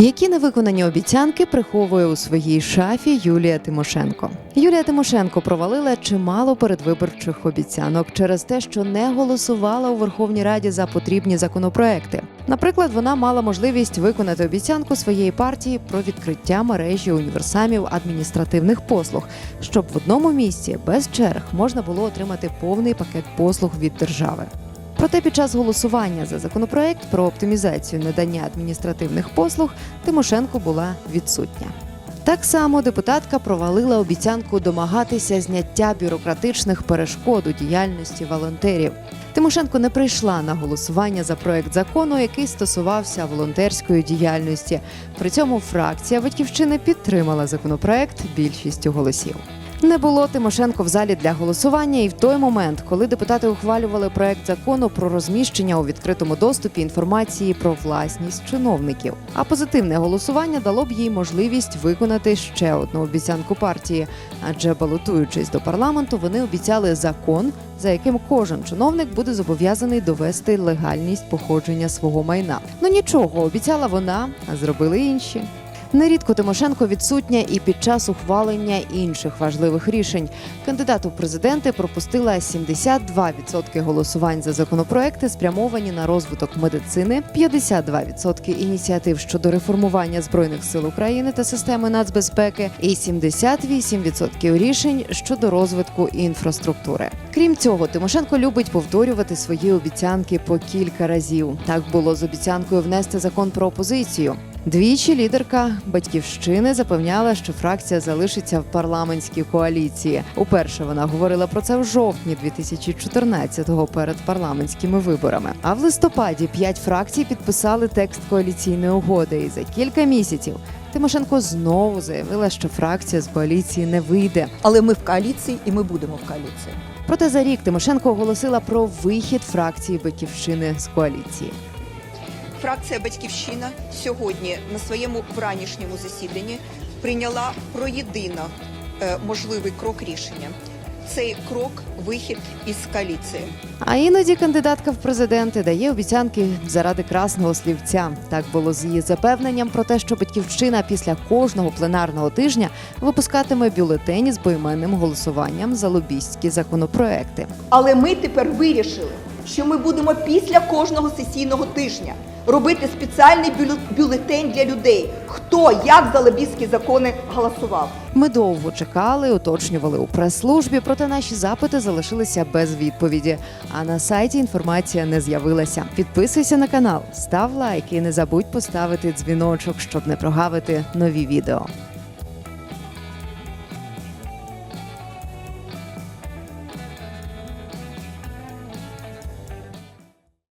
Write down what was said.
Які невиконані обіцянки приховує у своїй шафі Юлія Тимошенко? Юлія Тимошенко провалила чимало передвиборчих обіцянок через те, що не голосувала у Верховній Раді за потрібні законопроекти. Наприклад, вона мала можливість виконати обіцянку своєї партії про відкриття мережі універсамів адміністративних послуг, щоб в одному місці без черг можна було отримати повний пакет послуг від держави. Проте під час голосування за законопроект про оптимізацію надання адміністративних послуг Тимошенко була відсутня. Так само депутатка провалила обіцянку домагатися зняття бюрократичних перешкод у діяльності волонтерів. Тимошенко не прийшла на голосування за проект закону, який стосувався волонтерської діяльності. При цьому фракція Батьківщини підтримала законопроект більшістю голосів. Не було Тимошенко в залі для голосування і в той момент, коли депутати ухвалювали проект закону про розміщення у відкритому доступі інформації про власність чиновників. А позитивне голосування дало б їй можливість виконати ще одну обіцянку партії. Адже балотуючись до парламенту, вони обіцяли закон, за яким кожен чиновник буде зобов'язаний довести легальність походження свого майна. Ну нічого, обіцяла вона, а зробили інші. Нерідко Тимошенко відсутня і під час ухвалення інших важливих рішень. Кандидату в президенти пропустила 72% голосувань за законопроекти, спрямовані на розвиток медицини, 52% ініціатив щодо реформування збройних сил України та системи нацбезпеки, і 78% рішень щодо розвитку інфраструктури. Крім цього, Тимошенко любить повторювати свої обіцянки по кілька разів. Так було з обіцянкою внести закон про опозицію. Двічі лідерка батьківщини запевняла, що фракція залишиться в парламентській коаліції. Уперше вона говорила про це в жовтні 2014-го перед парламентськими виборами. А в листопаді п'ять фракцій підписали текст коаліційної угоди. І за кілька місяців Тимошенко знову заявила, що фракція з коаліції не вийде. Але ми в коаліції і ми будемо в коаліції. Проте за рік Тимошенко оголосила про вихід фракції Батьківщини з коаліції. Фракція Батьківщина сьогодні на своєму вранішньому засіданні прийняла про єдино е, можливий крок рішення. Цей крок вихід із коаліції. А іноді кандидатка в президенти дає обіцянки заради красного слівця. Так було з її запевненням про те, що батьківщина після кожного пленарного тижня випускатиме бюлетені з поіменним голосуванням за лобістські законопроекти. Але ми тепер вирішили, що ми будемо після кожного сесійного тижня робити спеціальний бюле- бюлетень для людей, хто як за лобістські закони голосував. Ми довго чекали, уточнювали у прес-службі, проте наші запити залишилися без відповіді. А на сайті інформація не з'явилася. Підписуйся на канал, став лайк і не забудь поставити дзвіночок, щоб не прогавити нові відео.